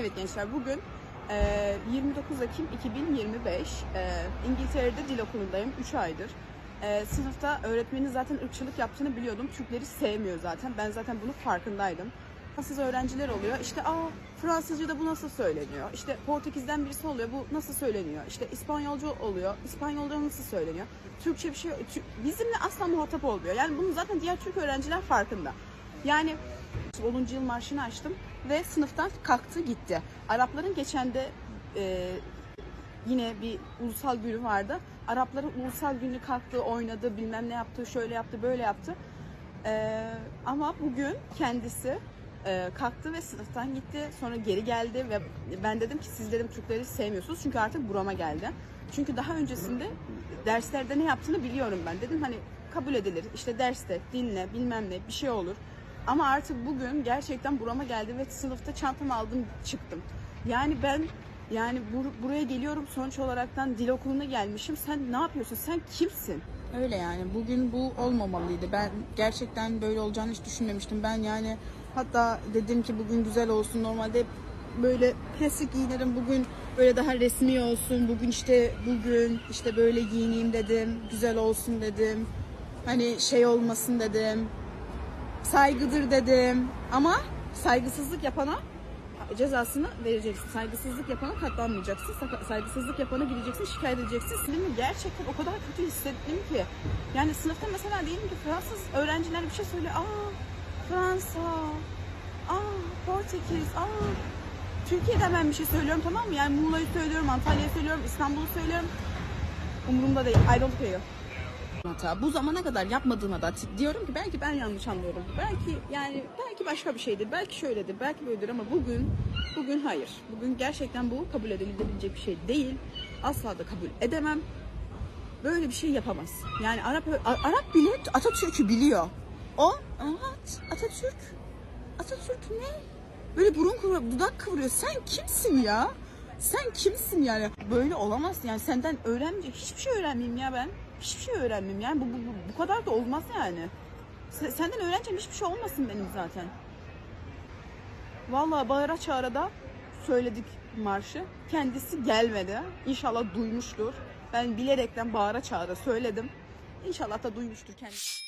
Evet gençler bugün e, 29 Ekim 2025 e, İngiltere'de dil okulundayım 3 aydır. Sınıfta öğretmenin zaten ırkçılık yaptığını biliyordum. Türkleri sevmiyor zaten. Ben zaten bunun farkındaydım. Fasız öğrenciler oluyor. İşte aa Fransızca'da bu nasıl söyleniyor? İşte Portekiz'den birisi oluyor. Bu nasıl söyleniyor? İşte İspanyolca oluyor. İspanyolca nasıl söyleniyor? Türkçe bir şey bizimle asla muhatap olmuyor. Yani bunun zaten diğer Türk öğrenciler farkında. Yani 10. yıl marşını açtım ve sınıftan kalktı gitti. Arapların geçen de e, yine bir ulusal günü vardı. Arapların ulusal günü kalktı, oynadı, bilmem ne yaptı, şöyle yaptı, böyle yaptı. E, ama bugün kendisi e, kalktı ve sınıftan gitti. Sonra geri geldi ve ben dedim ki siz dedim Türkleri sevmiyorsunuz çünkü artık burama geldi. Çünkü daha öncesinde derslerde ne yaptığını biliyorum ben. Dedim hani kabul edilir. İşte derste dinle bilmem ne bir şey olur. Ama artık bugün gerçekten burama geldi ve sınıfta çantamı aldım çıktım. Yani ben yani bur- buraya geliyorum sonuç olaraktan dil okuluna gelmişim. Sen ne yapıyorsun? Sen kimsin? Öyle yani bugün bu olmamalıydı. Ben gerçekten böyle olacağını hiç düşünmemiştim. Ben yani hatta dedim ki bugün güzel olsun. Normalde böyle klasik giyinirim. Bugün böyle daha resmi olsun. Bugün işte bugün işte böyle giyineyim dedim. Güzel olsun dedim. Hani şey olmasın dedim. Saygıdır dedim. Ama saygısızlık yapana cezasını vereceksin. Saygısızlık yapana katlanmayacaksın. Saygısızlık yapana gideceksin, şikayet edeceksin. Kendimi gerçekten o kadar kötü hissettim ki. Yani sınıfta mesela diyelim ki Fransız öğrenciler bir şey söylüyor. Aa Fransa, aa Portekiz, aa Türkiye'de ben bir şey söylüyorum tamam mı? Yani Muğla'yı söylüyorum, Antalya'yı söylüyorum, İstanbul'u söylüyorum. Umurumda değil. I don't care. Hata. Bu zamana kadar yapmadığıma da Diyorum ki belki ben yanlış anlıyorum. Belki yani belki başka bir şeydir. Belki şöyledir, belki böyledir ama bugün bugün hayır. Bugün gerçekten bu kabul edilebilecek bir şey değil. Asla da kabul edemem. Böyle bir şey yapamaz. Yani Arap Arap bile Atatürk'ü biliyor. O Atatürk. Atatürk ne? Böyle burun kıvırıyor, dudak kıvırıyor. Sen kimsin ya? Sen kimsin yani? Böyle olamaz yani senden öğrenmeyecek hiçbir şey öğrenmeyeyim ya ben. Hiçbir şey öğrenmeyeyim yani bu, bu, bu, bu kadar da olmaz yani. Se- Senden öğreneceğim hiçbir şey olmasın benim zaten. Vallahi bağıra çağıra da söyledik marşı. Kendisi gelmedi. İnşallah duymuştur. Ben bilerekten bağıra çağıra söyledim. İnşallah da duymuştur kendisi.